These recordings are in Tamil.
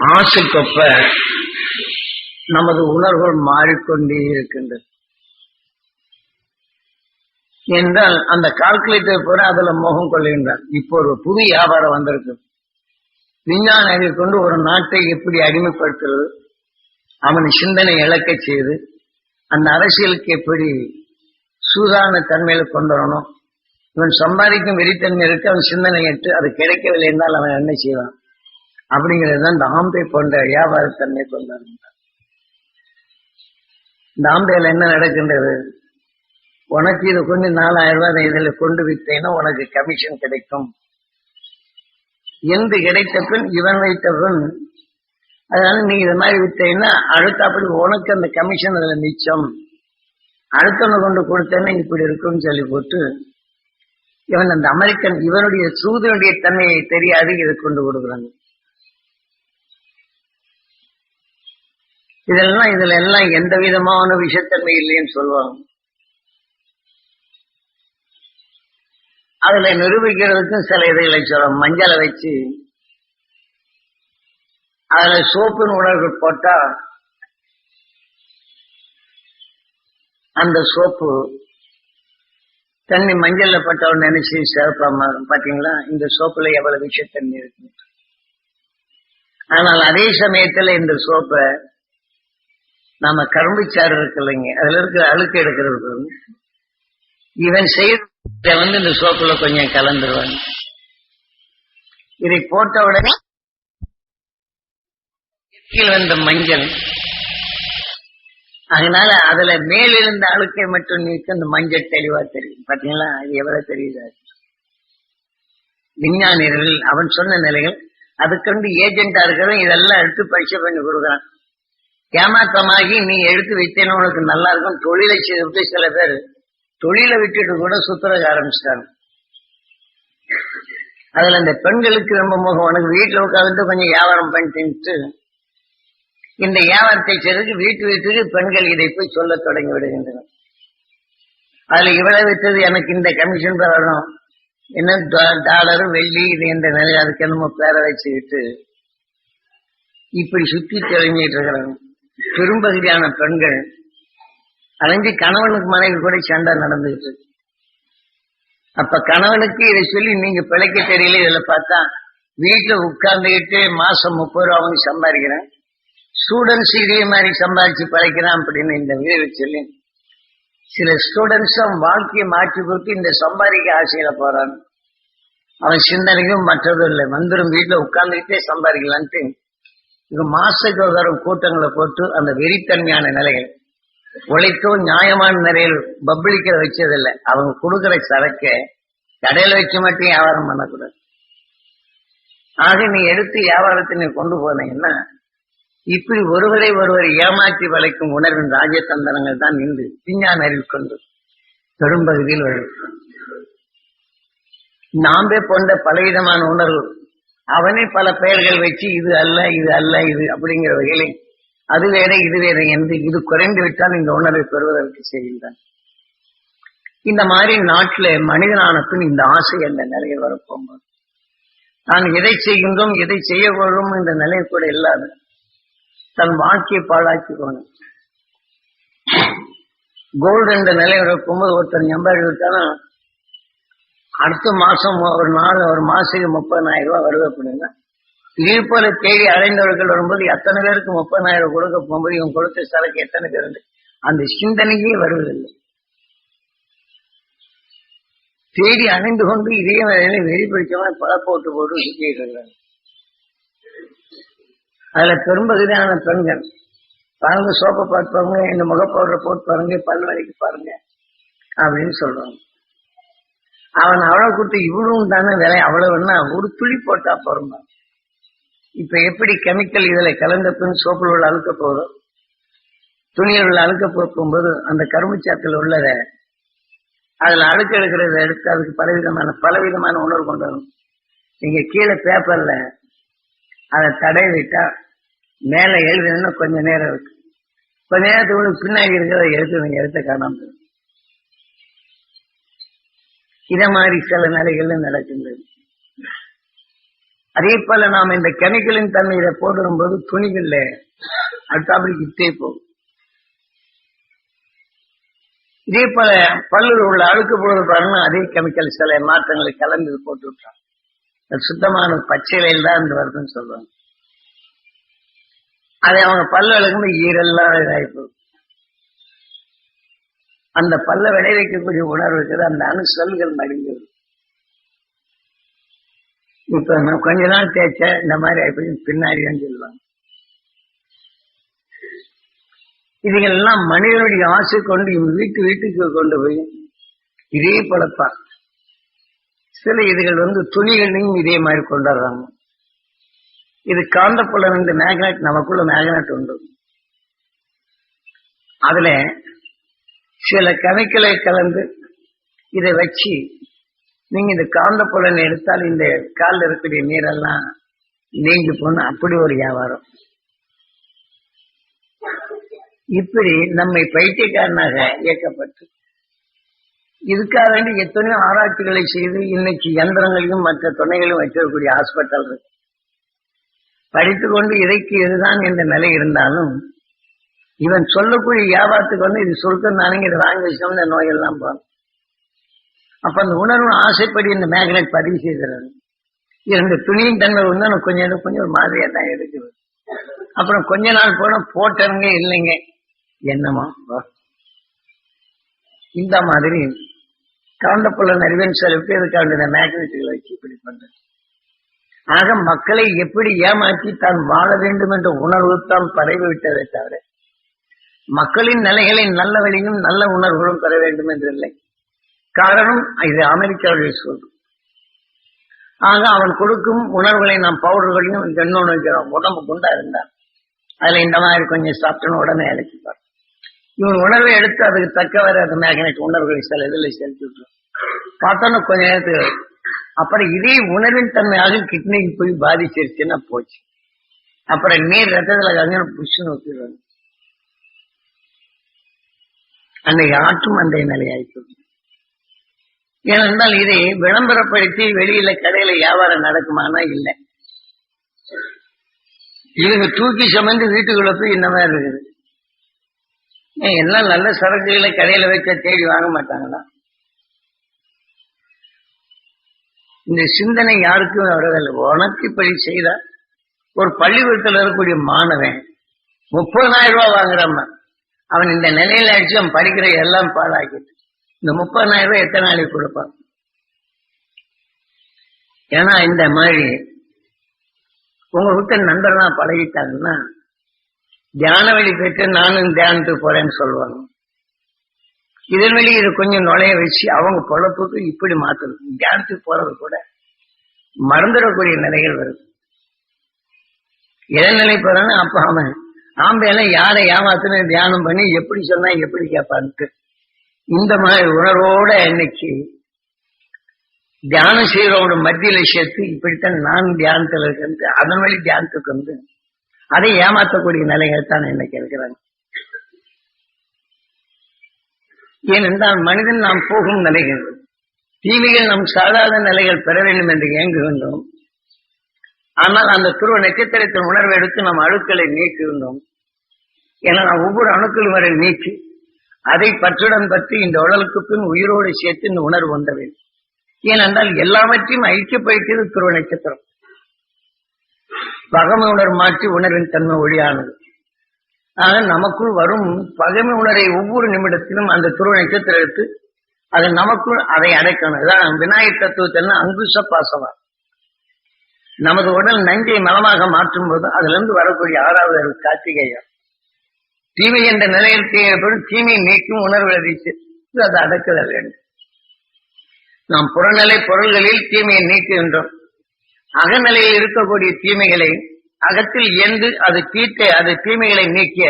ஆசைக்கொப்ப நமது உணர்வுகள் மாறிக்கொண்டே இருக்கின்றது. என்றால் அந்த கால்குலேட்டர் போற அதுல மோகம் கொள்கின்றான். இப்போ ஒரு புது வியாபாரம் வந்திருக்கு. விஞ்ஞான அறிவை கொண்டு ஒரு நாட்டை எப்படி அடிமைப்படுத்துறது? அவன் சிந்தனை இழக்க செய்து அந்த அரசியலுக்கு எப்படி சூதான தன்மையில கொண்டு வரணும்? இவன் சம்பாதிக்கும் வெறித்தன்மை இருக்கு அவன் சிந்தனை ஏற்று அது கிடைக்கவில்லை என்றால் அவன் என்ன செய்வான்? அப்படிங்கிறது இந்த ஆம்பை போன்ற வியாபாரத்தன்மை கொண்டார் இந்த ஆம்பையில என்ன நடக்கின்றது? உனக்கு இது கொஞ்சம் நாலாயிரம் ரூபாய் இதில் கொண்டு விட்டேன்னா உனக்கு கமிஷன் கிடைக்கும். எந்த கிடைத்த பின் இவன் வைத்த பின் அதனால நீ இது மாதிரி விட்டேன்னா அடுத்த அப்படி உனக்கு அந்த கமிஷன் அதுல மிச்சம். அடுத்தவனை கொண்டு கொடுத்தேன்னா இப்படி இருக்கும்னு சொல்லி போட்டு இவன் அந்த அமெரிக்கன் இவனுடைய சூதனுடைய தன்மையை தெரியாது இதை கொண்டு கொடுக்குறாங்க. இதெல்லாம் இதுல எல்லாம் எந்த விதமான விஷத்தன்மை இல்லைன்னு சொல்லுவாங்க. அதுல நிரூபிக்கிறதுக்கும் சில இதைகளை சொல்ல மஞ்சளை வச்சு அதுல சோப்புன்னு உணர்வு போட்டா அந்த சோப்பு தண்ணி மஞ்சள்ல பட்டவன் நினைச்சு சிறப்பா மாறும். பாத்தீங்களா? இந்த சோப்புல எவ்வளவு விஷத்தன்மை இருக்கு. ஆனால் அதே சமயத்துல இந்த சோப்பை நாம கரும்பு சாறு இருக்கு இல்லைங்க. அதுல இருக்கிற அழுக்கு எடுக்கிறது இவன் செய்த வந்து இந்த சோப்புல கொஞ்சம் கலந்துருவாங்க. இதை போட்ட உடனே வந்த மஞ்சள். அதனால அதுல மேலிருந்த அழுக்கை மட்டும் நீக்க அந்த மஞ்சள் தெளிவா தெரியும். பாத்தீங்களா? அது எவ்வளவு தெரியுது? விஞ்ஞானிகள் அவன் சொன்ன நிலைகள். அதுக்கண்டு ஏஜென்டா இருக்கிறவன் இதெல்லாம் எடுத்து பரிசு பண்ணி கொடுக்குறான். ஏமாற்றமாகி நீ எடுத்து வைத்தேன்னு உனக்கு நல்லா இருக்கும் தொழிலை செய்து சில பேர் தொழிலை விட்டுட்டு கூட சுத்துறதுக்கு ஆரம்பிச்சிட்டாங்க. அதுல இந்த பெண்களுக்கு ரொம்ப முகம். உனக்கு வீட்டுல உட்காந்துட்டு கொஞ்சம் வியாபாரம் பண்ணிட்டு இந்த வியாபாரத்தை செய்ததுக்கு வீட்டு வீட்டுக்கு பெண்கள் இதை போய் சொல்ல தொடங்கி விடுகின்றனர். அதுல இவ்வளவு விட்டது எனக்கு இந்த கமிஷன் பெறணும் என்ன டாலர் வெள்ளி இது என்ற நிலை அதுக்கு என்னமோ பேரை வச்சுக்கிட்டு இப்படி சுத்தி தெரிஞ்சிட்டு இருக்கிறாங்க. பெரும்பகுதியான பெண்கள் அலைஞ்சு கணவனுக்கு மனைவி கூட சண்டை நடந்துகிட்டு இருக்கு. அப்ப கணவனுக்கு இதை சொல்லி நீங்க பிழைக்க தெரியல இதுல பார்த்தா வீட்டுல உட்கார்ந்துகிட்டு மாசம் முப்பது ரூபா அவங்க சம்பாதிக்கிறேன். ஸ்டூடெண்ட்ஸ் இதே மாதிரி சம்பாதிச்சு பழைக்கிறான் அப்படின்னு இந்த வீடு சொல்லி சில ஸ்டூடெண்ட்ஸும் வாழ்க்கையை மாற்றி கொடுத்து இந்த சம்பாதிக்க ஆசையில போறான். அவன் சிந்தனைக்கும் மற்றதும் இல்லை. வந்துடும் வீட்டுல உட்கார்ந்துகிட்டே சம்பாதிக்கலான்ட்டு இது மாசத்துக்கு வரும் கூட்டங்களை போட்டு அந்த வெறித்தன்மையான நிலைகள். உழைத்தோ நியாயமான நிலையில் பப்ளிக்கிற வச்சதில்லை. அவங்க கொடுக்குற சரக்க கடையில வச்சு மட்டும் வியாபாரம் பண்ணக்கூடாது. ஆக நீ எடுத்து வியாபாரத்தை நீ கொண்டு போனீங்கன்னா இப்படி ஒருவரை ஒருவர் ஏமாற்றி வளைக்கும் உணர்வின் ராஜதந்திரங்கள் தான் இன்று விஞ்ஞான அறிவு கொண்டு பெரும்பகுதியில் வரும் நாம்பே போன்ற பலவிதமான உணர்வு அவனே பல பெயர்கள் வச்சு இது அல்ல இது அல்ல இது அப்படிங்கிற வகையிலே அது வேற இது வேற என்று இது குறைந்து விட்டால் இந்த உணர்வை பெறுவதற்கு செய்கின்றான். இந்த மாதிரி நாட்டில மனிதனான பின் இந்த ஆசை அந்த நிலையை வரப்போகும்போது நான் எதை செய்கின்றோம் எதை செய்ய போகிறோம் என்ற நிலை கூட இல்லாத தன் வாழ்க்கையை பாழாக்கி போனோம் கோல்டு என்ற நிலை இருக்கும்போது ஒருத்தர் எண்பது விட்டானா அடுத்த மாசம் ஒரு நாள் ஒரு மாசத்துக்கு முப்பதாயிரம் ரூபாய் வருது அப்படின்னா இதே போல தேடி அடைந்தவர்கள் வரும்போது எத்தனை பேருக்கு முப்பதாயிரம் கொடுக்க போகும்போது இவன் கொடுத்த சரக்கு எத்தனை பேர் அந்த சிந்தனையே வருவதில்லை. தேடி அணைந்து கொண்டு இதே வேலையில வெளிப்பிடிச்சவன் பல போட்டு போட்டு சுத்திட்டு இருக்கிறாங்க அதுல பெரும்பகுதியான பெண்கள் பாருங்க சோப்பை பார்த்து பாருங்க இந்த முகப்பவுடரை போட்டு பாருங்க பல் வரைக்கு பாருங்க அப்படின்னு சொல்றாங்க. அவன் அவ்வளவு கொடுத்து இவ்வளவும் தானே விலை அவ்வளவுன்னா ஒரு துளி போட்டா போறோம் இப்ப எப்படி கெமிக்கல் இதுல கலந்த பின் சோப்பில் உள்ள அழுக்க போதும் துணியில் உள்ள அழுக்க போகும்போது அந்த கரும்புச்சாத்தில் உள்ளத அதுல அழுக்க எடுக்கிறத எடுத்து அதுக்கு பலவிதமான பலவிதமான உணர்வு கொண்டு வரும் நீங்க கீழே பேப்பர்ல அதை தடை விட்டா மேல எழுதுன்னு கொஞ்ச நேரம் இருக்கு. கொஞ்ச நேரத்துக்கு பின்னாடி இருக்கிறத எடுத்து நீங்க எடுத்த காணாம இத மாதிரி சில நிலைகள்ல நடக்கின்றது. அதே போல நாம் இந்த கெமிக்கலின் போடும் போது துணிகள்ல அடுத்தாப்படி கிட்டே போகும் இதே போல. பல்லுல உள்ள அழுக்கு போடுறது பாருங்க அதே கெமிக்கல் சில மாற்றங்களை கலந்து போட்டு விட்டான் அது சுத்தமான பச்சையில தான் இந்த வருதுன்னு சொல்றாங்க. அதை அவங்க பல்லு அழுகும்போது ஈரெல்லாம் இதாகி போகும் அந்த பல்ல விளை வைக்கக்கூடிய உணர்வு இருக்குது. அந்த அணு செல்கள் மடிஞ்சது இப்ப நான் கொஞ்ச நாள் தேய்ச்ச இந்த மாதிரி ஆயிப்போய் பின்னாடி சொல்லுவாங்க. இதுகளெல்லாம் மனிதனுடைய ஆசை கொண்டு இவங்க வீட்டு வீட்டுக்கு கொண்டு போய் இதே பழப்பா சில இதுகள் வந்து துணிகளையும் இதே மாதிரி கொண்டாடுறாங்க. இது காந்தப்புலம் இந்த மேக்னட் நமக்குள்ள மேக்னட் உண்டு. அதுல சில கெமிக்கலை கலந்து இதை வச்சு நீங்க இந்த காந்த புலன் எடுத்தால் இந்த காலில் இருக்கக்கூடிய நீரெல்லாம் நீங்கி போன அப்படி ஒரு வியாபாரம். இப்படி நம்மை பைத்தியக்காரனாக இயக்கப்பட்டு இதுக்காக வேண்டி எத்தனையோ ஆராய்ச்சிகளை செய்து இன்னைக்கு யந்திரங்களையும் மற்ற துணைகளையும் வச்சிருக்கக்கூடிய ஹாஸ்பிட்டல் இருக்கு. படித்து கொண்டு இதைக்கு இதுதான் என்ற நிலை இருந்தாலும் இவன் சொல்லக்கூடிய வியாபாரத்துக்கு வந்து இது சுருக்கம் தானே இதை வாங்கி விஷயம் இந்த நோயெல்லாம் போகும் அப்ப அந்த உணர்வு ஆசைப்படி இந்த மேக்னெட் பதிவு செய்கிறது. இரண்டு துணியின் தன்மை வந்து எனக்கு கொஞ்சம் கொஞ்சம் ஒரு மாதிரியா தான் இருக்குது. அப்புறம் கொஞ்ச நாள் போன போட்டவங்க இல்லைங்க. என்னமா இந்த மாதிரி காந்தப்புல அறிவன் செலவுக்கு இதுக்காக இந்த மேக்னெட்டுகளை வச்சு இப்படி பண்றது? ஆக மக்களை எப்படி ஏமாற்றி தான் வாழ வேண்டும் என்ற உணர்வு தான் பரவி விட்டதை தவிர மக்களின் நிலைகளை நல்ல வழியும் நல்ல உணர்வுகளும் பெற வேண்டும் என்றில்லை. காரணம் இது அமெரிக்காவுடைய சொல் ஆக அவன் கொடுக்கும் உணர்வுகளை நாம் பவுடர்களையும் இன்னொன்று வைக்கிறோம். உடம்பு குண்டா இருந்தான் அதுல இந்த மாதிரி கொஞ்சம் சாப்பிட்டோன்னு உடனே அழைச்சிப்பார் இவன் உணர்வை எடுத்து அதுக்கு தக்கவாறு அந்த மேக்னெட் உணர்வுகளை சில இதில் செலுத்தி விட்டுரும் பார்த்தோன்னு கொஞ்ச நேரத்துக்கு அப்புறம் இதே உணர்வின் தன்மையாக கிட்னிக்கு போய் பாதிச்சிருச்சுன்னா போச்சு. அப்புறம் நீர் ரத்தத்துல கங்கன புஷ்ஷுன்னு ஊற்றிடுவாங்க அன்னை ஆற்றும் அன்றைய நிலையாயிற்று ஏனென்றால் இதை விளம்பரப்படுத்தி வெளியில கடையில வியாபாரம் நடக்குமானா இல்லை. இவங்க தூக்கி சுமந்து வீட்டுக்குள்ள போய் இந்த மாதிரி இருக்குது? எல்லாம் நல்ல சரக்குகளை கடையில வைக்க தேடி வாங்க மாட்டாங்களா? இந்த சிந்தனை யாருக்கும் வரவில்லை உனக்கு இப்படி செய்தா ஒரு பள்ளிக்கூடத்தில் இருக்கக்கூடிய மாணவன் முப்பதாயிரம் ரூபாய் வாங்குறாம அவன் இந்த நிலையில அடிச்சு அவன் படிக்கிற எல்லாம் பாழாக்கிட்டு இந்த முப்பதாயிரம் ரூபாய் எத்தனை நாளைக்கு கொடுப்பான்? ஏன்னா இந்த மாதிரி உங்க வீட்டு நண்பர்லாம் பழகிட்டாங்கன்னா தியான வழி பெற்று நானும் தியானத்துக்கு போறேன்னு சொல்லுவாங்க. இதன் வழி இது கொஞ்சம் நுழைய வச்சு அவங்க பொழப்புக்கு இப்படி மாத்தணும் தியானத்துக்கு போறது கூட மறந்துடக்கூடிய நிலைகள் வருது. எதன் நிலை போறான்னு அப்ப அவன் ஆம்பையில யாரை ஏமாத்துன்னு தியானம் பண்ணி எப்படி சொன்னா எப்படி கேட்பான்ட்டு. இந்த மாதிரி உணர்வோட இன்னைக்கு தியானம் செய்யறவங்க மத்தியில சேர்த்து இப்படித்தான் நான் தியானத்துல இருக்கிறது அதன் வழி தியானத்துக்கு வந்து அதை ஏமாற்றக்கூடிய நிலைகள் தான் இன்னைக்கு இருக்கிறாங்க ஏனென்றால் மனிதன் நாம் போகும் நிலைகள் தீமைகள் நம் சாதாரண நிலைகள் பெற வேண்டும் என்று இயங்குகின்றோம் ஆனால் அந்த துருவ நட்சத்திரத்தின் உணர்வை எடுத்து நாம் அணுக்களை நீக்கியிருந்தோம் என நாம் ஒவ்வொரு அணுக்களும் வரை நீக்கி அதை பற்றுடன் பற்றி இந்த உடலுக்கு பின் உயிரோடு சேர்த்து இந்த உணர்வு வந்த வேண்டும் ஏனென்றால் எல்லாவற்றையும் ஐக்கியப்படுத்தியது துருவ நட்சத்திரம். பகமை உணர் மாற்றி உணர்வின் தன்மை ஒளியானது ஆக நமக்குள் வரும் பகைமை உணரை ஒவ்வொரு நிமிடத்திலும் அந்த துருவ நட்சத்திரம் எடுத்து அது நமக்குள் அதை அடைக்கணும். இதான் விநாயகர் தத்துவத்தில் அங்குச பாசவா நமது உடல் நஞ்சை மலமாக மாற்றும் போது அதிலிருந்து வரக்கூடிய ஆறாவது அறிவு கார்த்திகேயம். தீமை என்ற நிலையில் தேவைப்படும் தீமையை நீக்கும் உணர்வு அறிவித்து அதை அடக்குதல் வேண்டும் நாம் புறநிலை பொருள்களில் தீமையை நீக்குகின்றோம். அகநிலையில் இருக்கக்கூடிய தீமைகளை அகத்தில் இயந்து அது தீர்த்த அது தீமைகளை நீக்கிய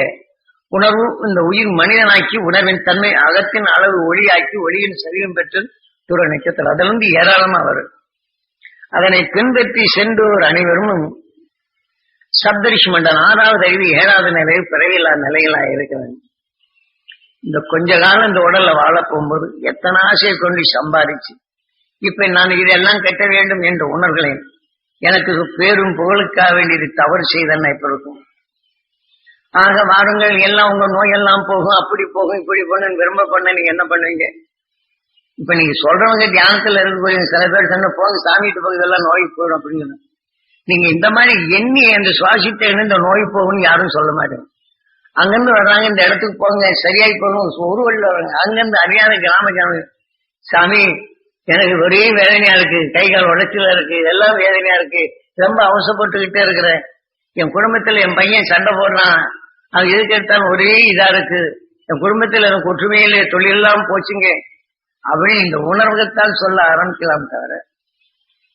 உணர்வு இந்த உயிர் மனிதனாக்கி உணர்வின் தன்மை அகத்தின் அளவு ஒளியாக்கி ஒளியின் சரீரம் பெற்று துற நட்சத்திரம் அதிலிருந்து ஏராளமா வரும். அதனை பின்பற்றி சென்றோர் அனைவரும் சப்தரிஷி மண்டலம் ஆறாவது அறிவு ஏழாவது நிலை பிறவில்லா நிலைகளா இருக்கிறது இந்த கொஞ்ச காலம் இந்த உடல்ல வாழ போகும்போது எத்தனை ஆசையை கொண்டு சம்பாதிச்சு இப்ப நான் இதெல்லாம் கட்ட வேண்டும் என்ற உணர்களேன் எனக்கு பேரும் புகழுக்காக வேண்டியது தவறு செய்தன இப்ப இருக்கும். ஆக வாருங்கள் எல்லாம் உங்க நோயெல்லாம் போகும் அப்படி போகும் இப்படி பண்ணுன்னு விரும்ப பண்ண நீங்க என்ன பண்ணுவீங்க? இப்ப நீங்க சொல்றவங்க தியானத்துல இருந்து சில பேர் சொன்ன போங்க சாமிட்டு போக இதெல்லாம் நோய் போயிடும் அப்படின்னு நீங்க இந்த மாதிரி எண்ணி அந்த சுவாசித்த இந்த நோய் போகும்னு யாரும் சொல்ல மாட்டேங்க. அங்கிருந்து வர்றாங்க இந்த இடத்துக்கு போங்க சரியாயி போகணும் ஒரு வழியில் வர்றாங்க. அங்கிருந்து அறியாத கிராம ஜனம் சாமி எனக்கு ஒரே வேதனையா இருக்கு கை கால் உடச்சலா இருக்கு எல்லாம் வேதனையா இருக்கு ரொம்ப அவசப்பட்டுக்கிட்டே இருக்கிறேன். என் குடும்பத்துல என் பையன் சண்டை போடுறான் அவன் எதுக்கு எடுத்தாலும் ஒரே இதா இருக்கு. என் குடும்பத்துல எனக்கு ஒற்றுமையில தொழில் எல்லாம் போச்சுங்க. அப்படின்னு இந்த உணர்வுகத்தான் சொல்ல ஆரம்பிக்கலாம் தவிர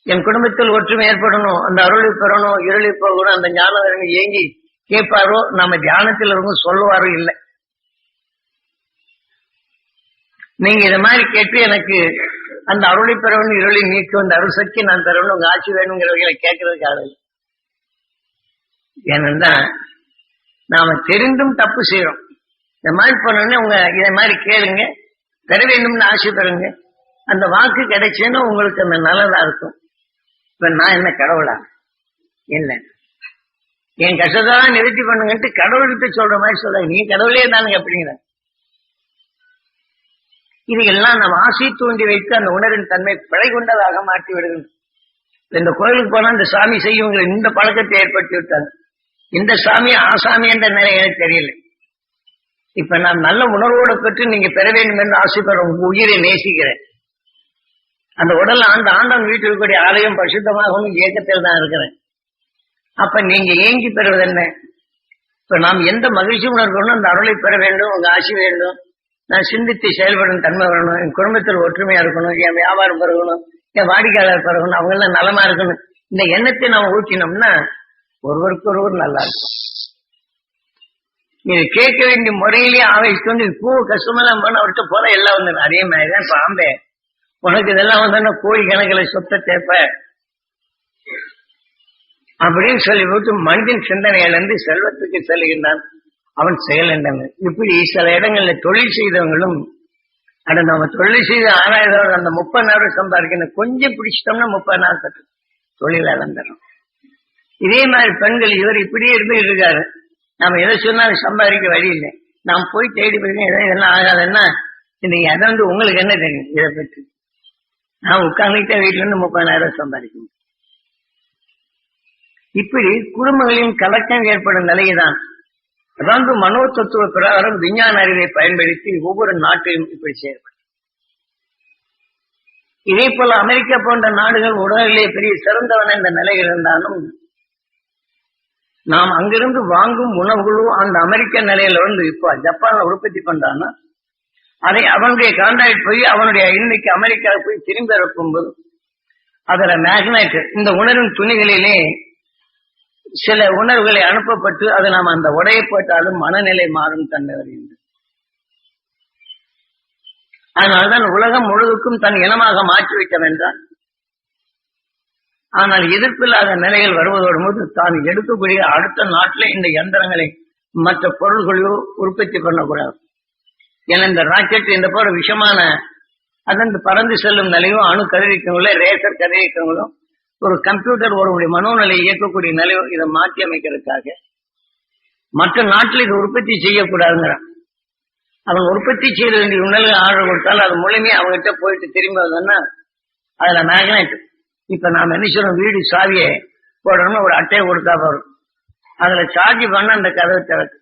என் குடும்பத்தில் ஒற்றுமை ஏற்படணும் அந்த அருளை பெறணும் இருளை போகணும் அந்த ஞானம் ஏங்கி கேட்பாரோ நம்ம தியானத்தில் இருந்து சொல்லுவாரோ இல்லை நீங்க இத மாதிரி கேட்டு எனக்கு அந்த அருளை பெறவன் இருளை நீக்கும் அந்த அருள் சக்தி நான் தரணும் உங்க ஆட்சி வேணுங்கிறவங்களை கேட்கறதுக்காக இல்லை. ஏனென்றா நாம தெரிந்தும் தப்பு செய்யறோம் இந்த மாதிரி பண்ணோடனே உங்க இதை மாதிரி கேளுங்க பெற வேண்டும்னு ஆசை அந்த வாக்கு கிடைச்சேன்னா உங்களுக்கு அந்த நல்லதா இருக்கும். இப்ப நான் என்ன கடவுளா? இல்லை என் கஷ்டத்தான் நிறுத்தி பண்ணுங்கன்ட்டு கடவுள்கிட்ட சொல்ற மாதிரி சொல்ல நீ கடவுளே தானுங்க அப்படிங்கிற. இது எல்லாம் நம்ம ஆசை தூண்டி வைத்து அந்த உணரின் தன்மை பிழை கொண்டதாக மாற்றி விடுகிறது. இந்த கோயிலுக்கு போனா இந்த சாமி செய்யுங்கிற இந்த பழக்கத்தை ஏற்படுத்தி விட்டாங்க. இந்த சாமி ஆசாமி என்ற நிலை எனக்கு தெரியல. இப்ப நான் நல்ல உணர்வோடு பெற்று நீங்க பெற வேண்டும் என்று ஆசைப்படுற உங்க உயிரை நேசிக்கிறேன். அந்த உடல் ஆண்டு ஆண்டவன் வீட்டில் இருக்கக்கூடிய ஆலயம் பரிசுத்தமாகவும் இயக்கத்தில் தான் இருக்கிறேன். அப்ப நீங்க ஏங்கி பெறுவது என்ன? இப்ப நாம் எந்த மகிழ்ச்சி உணர்வுன்னு அந்த அருளை பெற வேண்டும் உங்க ஆசை வேண்டும். நான் சிந்தித்து செயல்படும் தன்மை வரணும் என் குடும்பத்தில் ஒற்றுமையா இருக்கணும் என் வியாபாரம் பெறகணும் என் வாடிக்கையாளர் பெறகணும் அவங்க எல்லாம் நலமா இருக்கணும். இந்த எண்ணத்தை நாம் ஊற்றினோம்னா ஒருவருக்கு ஒருவர் நல்லா இருக்கும். நீங்க கேட்க வேண்டிய முறையிலேயே ஆவேசித்து வந்து பூ கஷ்டமெல்லாம் பண்ண அவர்கிட்ட போல எல்லாம் வந்து அதே மாதிரிதான் பாம்பே உனக்கு இதெல்லாம் வந்து கோழி கணக்கில் சொத்தை தேப்ப? அப்படின்னு சொல்லி போட்டு மனிதன் சிந்தனையிலிருந்து செல்வத்துக்கு செல்கின்றான். அவன் செயல் என்றாங்க இப்படி சில இடங்கள்ல தொழில் செய்தவங்களும் அட நம்ம தொழில் செய்த ஆறாயிரம் அந்த முப்பது நாள் சம்பாதிக்கணும். கொஞ்சம் பிடிச்சிட்டோம்னா முப்பது நாள் கட்டு தொழில் இழந்துடும் இதே மாதிரி பெண்கள் இவர் இப்படியே இருந்து இருக்காரு. நம்ம எதை சொன்னாலும் சம்பாதிக்க வழி இல்லை. நாம் போய் தேடி போய் எதாவது இதெல்லாம் ஆகாதுன்னா நீங்க அதை வந்து உங்களுக்கு என்ன தெரியும் இதை பற்றி? நான் உட்கார்ந்துட்டே வீட்டுல இருந்து முப்பதாயிரம் சம்பாதிக்கணும். இப்படி குடும்பங்களின் கலக்கம் ஏற்படும் நிலைதான் அதாவது மனோ தத்துவ பிரகாரம் விஞ்ஞான அறிவை பயன்படுத்தி ஒவ்வொரு நாட்டையும் இப்படி செயல்படும். இதே போல அமெரிக்கா போன்ற நாடுகள் உடலிலே பெரிய சிறந்தவன் என்ற நிலையில் இருந்தாலும் நாம் அங்கிருந்து வாங்கும் உணவுகளும் அந்த அமெரிக்க நிலையில வந்து இப்போ ஜப்பான்ல உற்பத்தி பண்றான்னா அதை அவனுடைய கான்ட்ராக்ட் போய் அவனுடைய இன்னைக்கு அமெரிக்கா போய் திரும்பி இறக்கும்போது அதுல மேக்னைட் இந்த உணரும் துணிகளிலே சில உணர்வுகளை அனுப்பப்பட்டு அது நாம் அந்த உடையை போட்டாலும் மனநிலை மாறும் தன்னை வருகின்றது. அதனால்தான் உலகம் முழுவதுக்கும் தன் இனமாக மாற்றி வைக்க வேண்டாம். ஆனால் எதிர்ப்பில்லாத நிலைகள் வருவதோடு போது தான் எடுக்கக்கூடிய அடுத்த நாட்டில் இந்த எந்திரங்களை மற்ற பொருள்களையோ உற்பத்தி பண்ணக்கூடாது. ஏன்னா இந்த ராக்கெட் இந்த போல விஷமான அதன் பறந்து செல்லும் நிலையும் அணு கதிரியக்கங்களும் ரேசர் கதிரியக்கங்களும் ஒரு கம்ப்யூட்டர் ஒரு மனோநிலையை இயக்கக்கூடிய நிலையும் இதை மாற்றி அமைக்கிறதுக்காக மற்ற நாட்டில் இது உற்பத்தி செய்யக்கூடாதுங்கிறான் அவன் உற்பத்தி செய்ய வேண்டிய உணர்வு ஆர்டர் கொடுத்தாலும் அது மூலமே அவங்ககிட்ட போயிட்டு திரும்பி வந்தோம்னா அதுல மேக்னெட் இப்ப நாம என்ன சொல்றோம் வீடு சாவியை போடணும்னு ஒரு அட்டையை கொடுத்தா போறோம் அதுல சார்ஜ் பண்ண அந்த கதவை திறக்கு.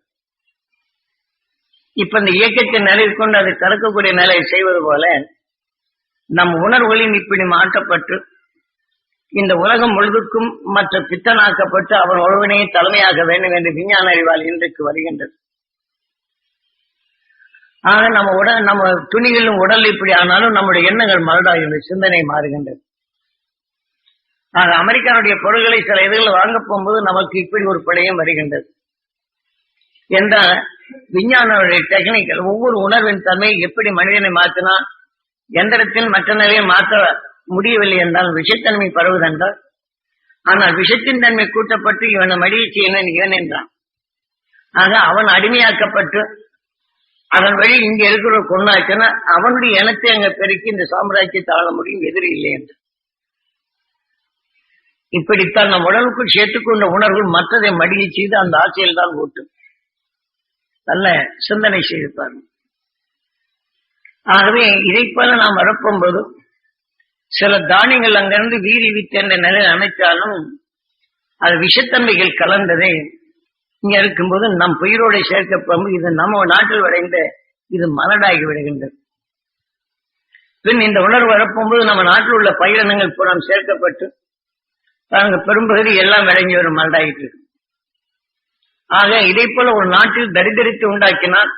இப்ப இந்த இயக்கத்தின் நிலையை கொண்டு அதை திறக்கக்கூடிய நிலையை செய்வது போல நம் உணர்வுகளின் இப்படி மாற்றப்பட்டு இந்த உலகம் முழுதுக்கும் மற்ற பித்தனாக்கப்பட்டு அவன் ஒருவனையே தலைமையாக வேண்டும் என்று விஞ்ஞான அறிவால் இன்றைக்கு வருகின்றது. ஆக நம்ம உடல் நம்ம துணிகளும் உடல் இப்படி ஆனாலும் நம்முடைய எண்ணங்கள் மறுடாகின்றது சிந்தனை மாறுகின்றது. ஆக அமெரிக்காவுடைய பொருள்களை சில இதுகளை வாங்க போகும்போது நமக்கு இப்படி ஒரு பிழையும் வருகின்றது. என்ற விஞ்ஞானனுடைய டெக்னிக்கல் ஒவ்வொரு உணர்வின் தன்மை எப்படி மனிதனை மாற்றினா எந்திரத்தில் மற்ற நிலையை மாற்ற முடியவில்லை என்றால் விஷத்தன்மை பரவுதென்றால் ஆனால் விஷத்தின் தன்மை கூட்டப்பட்டு இவனை மடிய செய்யணும் இவன் என்றான். ஆக அவன் அடிமையாக்கப்பட்டு அதன் வழி இங்க இருக்கிற கொண்டாச்சுன்னா அவனுடைய இனத்தை அங்க பெருக்கி இந்த சாம்ராஜ்யத்தை ஆள முடியும் எதிரி இல்லை என்று. இப்படித்தான் நம் உடலுக்குள் சேர்த்துக்கொண்ட உணர்வுகள் மற்றதை மடிய செய்து அந்த ஆசையில் தான் ஓட்டும். நல்ல சிந்தனை செய்து ஆகவே இதை போல நாம் வரப்போம்போது சில தானியங்கள் அங்கிருந்து வீரி வித்து நிலையில் அமைத்தாலும் அது விஷத்தன்மைகள் கலந்ததே இங்க இருக்கும்போது நம் பயிரோட சேர்க்கப்படும் இது நம்ம நாட்டில் விளைந்த இது மலடாகி விடுகின்றது. பின் இந்த உணர்வு வரப்போகும்போது நம்ம நாட்டில் உள்ள பயிரினங்கள் புறம் சேர்க்கப்பட்டு பாருங்க பெரும்பகுதி எல்லாம் விளைஞ்சி வரும் மல்டாயிட்டு இருக்கு ஆக இதை போல ஒரு நாட்டில் தரித்திரத்தை உண்டாக்கினால்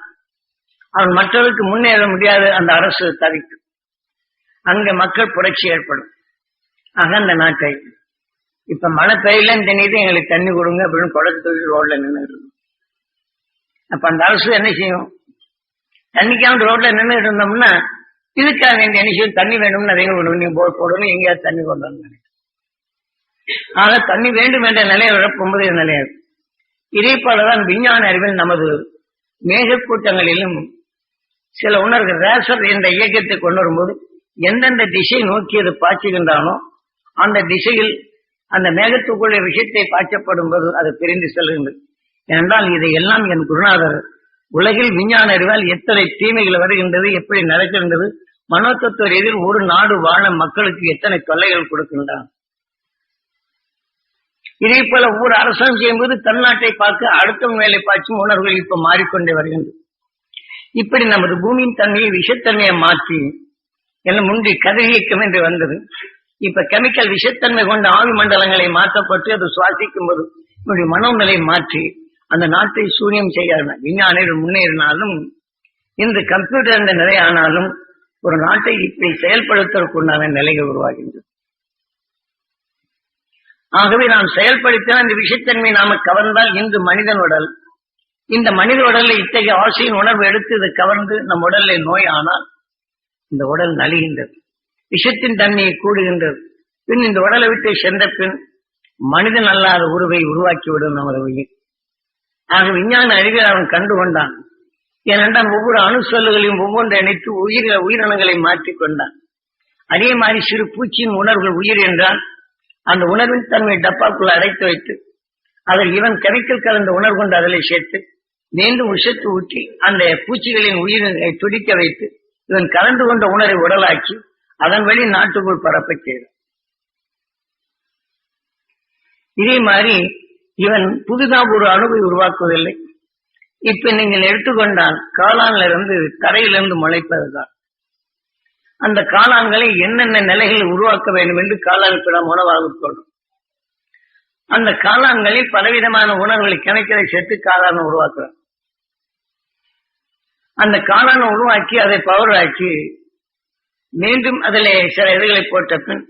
அவன் மற்றவருக்கு முன்னேற முடியாது அந்த அரசு தவிக்கும். அங்க மக்கள் புரட்சி ஏற்படும். ஆக அந்த நாட்டை இப்ப மழை பெய்யலன்னு தெரியுது எங்களுக்கு தண்ணி கொடுங்க அப்படின்னு குடத்து தூக்கி ரோட்ல நின்று அப்ப அந்த அரசு என்ன செய்யும்? தண்ணிக்காம ரோட்ல நின்று இருந்தோம்னா இதுக்காக என்ன செய்யும்? தண்ணி வேணும்னு அதையும் கொண்டு நீங்க போர் போடணும் எங்கேயாவது தண்ணி கொண்டு வந்து ஆக தண்ணி வேண்டும் என்ற நிலையை விட விழப்போது நிலையாது. இதே போலதான் விஞ்ஞான அறிவில் நமது மேகக்கூட்டங்களிலும் சில உணர்வு ரேசர் என்ற இயக்கத்தை கொண்டு வரும்போது எந்தெந்த திசை நோக்கி அது பாய்ச்சுகின்றானோ அந்த திசையில் அந்த மேகத்துக்குள்ள விஷயத்தை பாய்ச்சப்படும் போது அது பிரிந்து செல்கின்றது. ஏனென்றால் இதையெல்லாம் என் குருநாதர் உலகில் விஞ்ஞான அறிவால் எத்தனை தீமைகள் வருகின்றது எப்படி நடக்கின்றது மனோதத்துவ ரீதியில் ஒரு நாடு வாழ மக்களுக்கு எத்தனை தொல்லைகள் கொடுக்கின்றான் இதே போல ஒவ்வொரு அரசாங்கம் செய்யும்போது தன்னாட்டை பார்க்க அடுத்தவங்க வேலை பாய்ச்சும் உணர்வுகள் இப்ப மாறிக்கொண்டே வருகின்றது. இப்படி நமது பூமியின் தன்மையை விஷத்தன்மையை மாற்றி என்ன முந்தி கதிரியக்கம் என்று வந்தது. இப்ப கெமிக்கல் விஷத்தன்மை கொண்ட ஆவி மண்டலங்களை மாற்றப்பட்டு அது சுவாசிக்கும் போது என்னுடைய மனோநிலை மாற்றி அந்த நாட்டை சூன்யம் செய்யாத விஞ்ஞானிகள் முன்னேறினாலும் இந்த கம்ப்யூட்டர் என்ற நிலை ஆனாலும் ஒரு நாட்டை இப்படி செயல்படுத்துவதற்குண்டான நிலைகள் உருவாகின்றது. ஆகவே நாம் செயல்படுத்தினால் இந்த விஷயத்தன்மை நாம கவர்ந்தால் இன்று மனிதன் உடல். இந்த மனித உடல்ல இத்தகைய ஆசையின் உணர்வு எடுத்து இதை கவர்ந்து நம் உடல்ல நோய் ஆனால் இந்த உடல் நலிகின்றது. விஷத்தின் தன்மையை கூடுகின்றது. பின் இந்த உடலை விட்டு சென்ற பின் மனிதன் அல்லாத உருவை உருவாக்கிவிடும் நமது உயிர். ஆக விஞ்ஞான அறிவியல் அவன் கண்டுகொண்டான். ஏனென்றால் ஒவ்வொரு அணுசொல்லுகளையும் ஒவ்வொன்றை இணைத்து உயிர் உயிரினங்களை மாற்றிக் கொண்டான் அதே மாதிரி சிறு பூச்சியின் உணர்வுகள் உயிர் என்றால் அந்த உணர்வின் தன்மை டப்பாக்குள்ள அடைத்து வைத்து அதில் இவன் கெமிக்கல் கலந்த உணர்வு கொண்டு அதில் சேர்த்து மீண்டும் விஷத்து ஊற்றி அந்த பூச்சிகளின் உயிரினை துடிக்க வைத்து இவன் கலந்து கொண்ட உணரை உடலாக்கி அதன் வழி நாட்டுக்குள் பரப்பச் செய்தான் இதே மாதிரி இவன் புதிதாக ஒரு அணுவை உருவாக்குவதில்லை. இப்ப நீங்கள் எடுத்துக்கொண்டால் காளான்ல இருந்து தரையிலிருந்து முளைப்பதுதான். அந்த காளான்களை என்னென்ன நிலைகளில் உருவாக்க வேண்டும் என்று காளான் பிடம் உணவாக சொல்றோம் அந்த காளான்களில் பலவிதமான உணர்வுகளை கிணக்கிலை சேர்த்து காளான் உருவாக்குறோம் அந்த காளானை உருவாக்கி அதை பவர் ஆக்கி மீண்டும் அதில் சில இதுகளை போட்ட பின்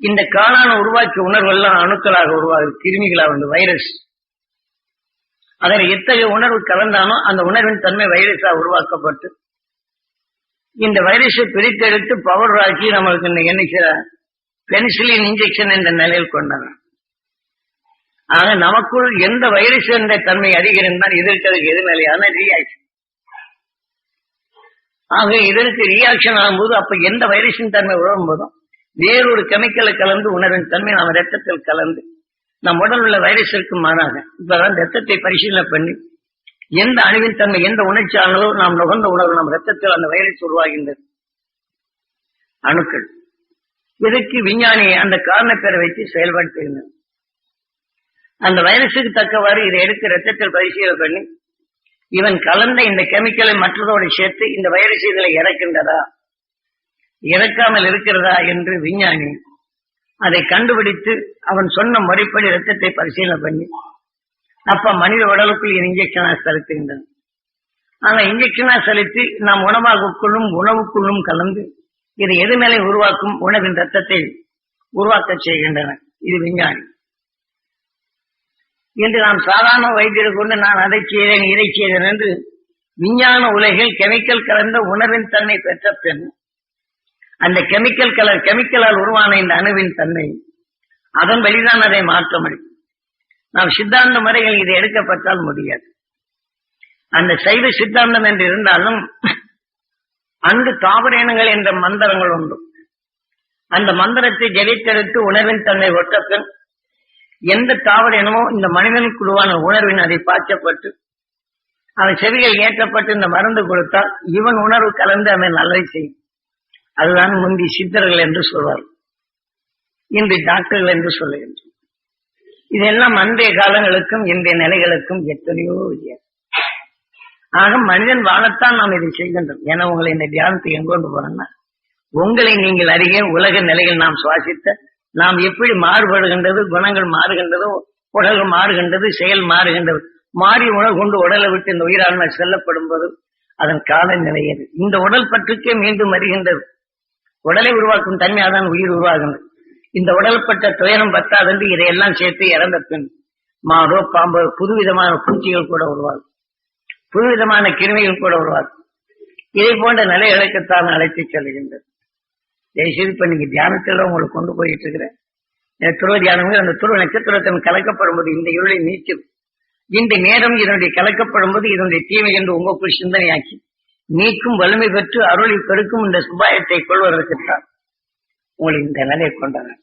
இந்த காளானை உருவாக்கிய உணர்வெல்லாம் அணுக்களாக உருவாகுது கிருமிகளாக வந்து வைரஸ். அதில் எத்தகைய உணர்வு கலந்தானோ அந்த உணர்வின் தன்மை வைரஸாக உருவாக்கப்பட்டு இந்த வைரஸை பிரித்தெடுத்து பவர் ஆக்கி நம்மளுக்கு இந்த என்ன பென்சிலின் இன்ஜெக்ஷன் என்ற நிலையில் கொண்டாங்க ஆக நமக்குள் எந்த வைரஸ் என்ற தன்மை அதிகரித்தால் இதற்கு அதுக்கு எதிர்நிலையான ரியாக்ஷன் ஆக இதற்கு ரியாக்ஷன் ஆகும்போது அப்ப எந்த வைரஸின் தன்மை உணரும் போதும்? வேறொரு கெமிக்கலை கலந்து உணர்வின் தன்மை நம்ம ரத்தத்தில் கலந்து நம் உடல் உள்ள வைரஸிற்கு மாறாக இப்பதான் ரத்தத்தை பரிசீலனை பண்ணி எந்த அணுவின் தன்மை எந்த உணர்ச்சியானதோ நாம் நுகர்ந்த உணர்வு நம் ரத்தத்தில் அந்த வைரஸ் உருவாகின்றது. அணுக்கள். இதற்கு விஞ்ஞானி அந்த காரணப்பேரை வைத்து செயல்படுத்துகின்றனர் அந்த வைரஸுக்கு தக்கவாறு இதை எடுத்து ரத்தத்தில் பரிசீலனை பண்ணி இவன் கலந்த இந்த கெமிக்கலை மற்றதோடு சேர்த்து இந்த வைரஸ் இதில் இறக்கின்றதா? இறக்காமல் இருக்கிறதா என்று விஞ்ஞானி அதை கண்டுபிடித்து அவன் சொன்ன முறைப்படி ரத்தத்தை பரிசீலனை பண்ணி அப்ப மனித உடலுக்குள் இன்ஜெக்ஷனா செலுத்துகின்றன. ஆனா இன்ஜெக்ஷனா செலுத்தி நாம் உணவாக்குள்ளும் உணவுக்குள்ளும் கலந்து இது எது மேலே உருவாக்கும் உணவின் ரத்தத்தை உருவாக்க செய்கின்றன. இது விஞ்ஞானி. இன்று நாம் சாதாரண வைத்தியர் கொண்டு நான் அதை செய்தேன் இதை செய்தேன் என்று விஞ்ஞான உலகில் கெமிக்கல் கலந்த உணவின் தன்மை பெற்ற பெண் அந்த கெமிக்கல் கலர் கெமிக்கலால் உருவான இந்த அணுவின் தன்மை அதன் வழிதான் அதை மாற்ற முடியும். நாம் சித்தாந்த முறைகள் இது எடுக்கப்பட்டால் முடியாது. அந்த சைவ சித்தாந்தம் என்று இருந்தாலும் அங்கு தாவர இனங்கள் என்ற மந்திரங்கள் உண்டு. அந்த மந்திரத்தை ஜெயித்தெடுத்து உணர்வின் தன்னை ஒட்ட எந்த தாவரேனமோ இந்த மனிதனுக்கு உருவான உணர்வின் அதை பாய்ச்சப்பட்டு அவன் செவிகள் ஏற்றப்பட்டு இந்த மருந்து கொடுத்தால் இவன் உணர்வு கலந்து அவன் நல்லதை செய்யும். அதுதான் முந்தி சித்தர்கள் என்று சொல்வார் இன்று டாக்டர்கள் என்று சொல்லுகின்றனர். இதெல்லாம் அன்றைய காலங்களுக்கும் இன்றைய நிலைகளுக்கும் எத்தனையோ வித்தியாசம். ஆக மனிதன் வாழத்தான் நாம் இதை செய்கின்றோம். ஏன்னா உங்களை இந்த தியானத்தை எங்க கொண்டு போறோம்னா உங்களை நீங்கள் அறிய உலக நிலைகள் நாம் சுவாசித்த நாம் எப்படி மாறுபடுகின்றது குணங்கள் மாறுகின்றதோ உடல் மாறுகின்றது செயல் மாறுகின்றது மாறி உணவு கொண்டு உடலை விட்டு இந்த உயிராண்மை செல்லப்படும் போது அதன் கால நிலையது இந்த உடல் பற்றுக்கே மீண்டும் வருகின்றது. உடலை உருவாக்கும் தன்மையாதான் உயிர் உருவாகின்றது. இந்த உடல்பட்ட துயரம் பத்தாதென்று இதையெல்லாம் சேர்த்து இறந்த பின் மாடோ பாம்போ புதுவிதமான பூச்சிகள் கூட உருவாகும். புதுவிதமான கிருமிகள் கூட உருவாகும். இதை போன்ற நிலைகளுக்குத்தான் அழைத்து செல்கின்றது. தயவுசெய்து இப்ப நீங்க தியானத்தில் உங்களுக்கு கொண்டு போயிட்டு இருக்கிறேன் துருவ தியானம் அந்த துருவ நட்சத்திரத்தின் கலக்கப்படும் போது இந்த இருளை நீக்கும். இந்த நேரம் இதனுடைய கலக்கப்படும் போது இதனுடைய தீமை என்று உங்களுக்குள் சிந்தனையாக்கி நீக்கும் வலிமை பெற்று அருளை பெருக்கும் இந்த சுபாயத்தை கொள்வதற்குத்தான் உங்களை இந்த நிலையை கொண்டனர்